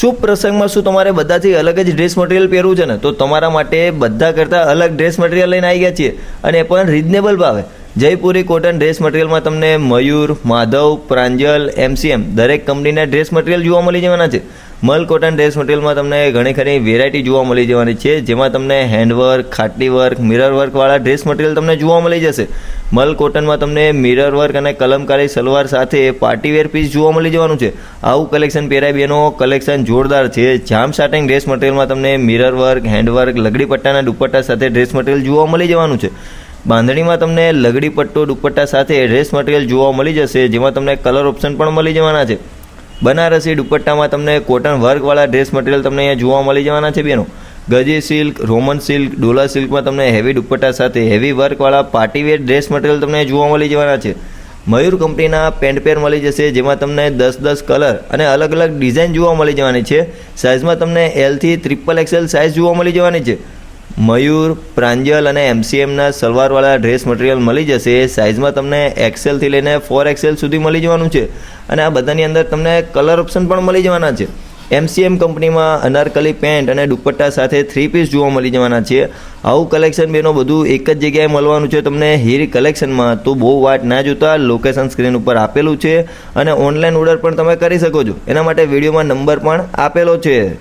શુભ પ્રસંગમાં શું તમારે બધાથી અલગ જ ડ્રેસ મટીરિયલ પહેરવું છે ને? તો તમારા માટે બધા કરતાં અલગ ડ્રેસ મટીરિયલ લઈને આવી ગયા છીએ. અને એ પણ રિઝનેબલ ભાવે. જયપુરી કોટન ડ્રેસ મટીરિયલમાં તમને મયુર, માધવ, પ્રાંજલ એમસીએમ દરેક કંપનીના ડ્રેસ મટીરિયલ જોવા મળી જવાના છે. મલ કોટન ડ્રેસ મટીરિયલમાં તમને ઘણી ખરી વેરાયટી જોવા મળી જવાની છે. જેમાં તમને હેન્ડવર્ક ખાટલી વર્ક મિરર વર્કવાળા ડ્રેસ મટીરિયલ તમને જોવા મળી જશે. મલ કોટનમાં તમને મિરર વર્ક અને કલમકારી સલવાર સાથે પાર્ટીવેર પીસ જોવા મળી જવાનું છે. આવું કલેક્શન પહેરાય બેનો કલેક્શન જોરદાર છે. જામ સાટિંગ ડ્રેસ મટીરિયલમાં તમને મિરર વર્ક હેન્ડવર્ક લગડી પટ્ટાના દુપટ્ટા સાથે ડ્રેસ મટીરિયલ જોવા મળી જવાનું છે. બાંધણીમાં તમને લગડી પટ્ટો, દુપટ્ટા સાથે ડ્રેસ મટીરિયલ જોવા મળી જશે, જેમાં તમને કલર ઓપ્શન પણ મળી જવાના છે. બનારસી દુપટ્ટામાં તમને કોટન વર્કવાળા ડ્રેસ મટીરિયલ તમને અહીંયા જોવા મળી જવાના છે બેનો. ગજી સિલ્ક રોમન સિલ્ક ડોલા સિલ્કમાં તમને હેવી દુપટ્ટા સાથે હેવી વર્કવાળા પાર્ટીવેર ડ્રેસ મટીરિયલ તમને જોવા મળી જવાના છે. મયુર કંપનીના પેન્ટ પેર મળી જશે, જેમાં તમને દસ દસ કલર અને અલગ અલગ ડિઝાઇન જોવા મળી જવાની છે. સાઇઝમાં તમને એલથી ટ્રિપલ એક્સેલ સાઇઝ જોવા મળી જવાની છે. મયુર, પ્રાંજલ અને એમસીએમના સલવારવાળા ડ્રેસ મટીરિયલ મળી જશે. સાઇઝમાં તમને એક્સેલથી લઈને ફોર એક્સેલ સુધી મળી જવાનું છે. અને આ બધાની અંદર તમને કલર ઓપ્શન પણ મળી જવાના છે. એમસીએમ કંપનીમાં અનારકલી પેન્ટ અને દુપટ્ટા સાથે થ્રી પીસ જોવા મળી જવાના છે. આવું કલેક્શન બેનો બધું એક જ જગ્યાએ મળવાનું છે તમને હીર કલેક્શનમાં તો બહુ વાટ ના જોતા લોકેશન સ્ક્રીન ઉપર આપેલું છે અને ઓનલાઈન ઓર્ડર પણ તમે કરી શકો છો. એના માટે વિડીયોમાં નંબર પણ આપેલો છે.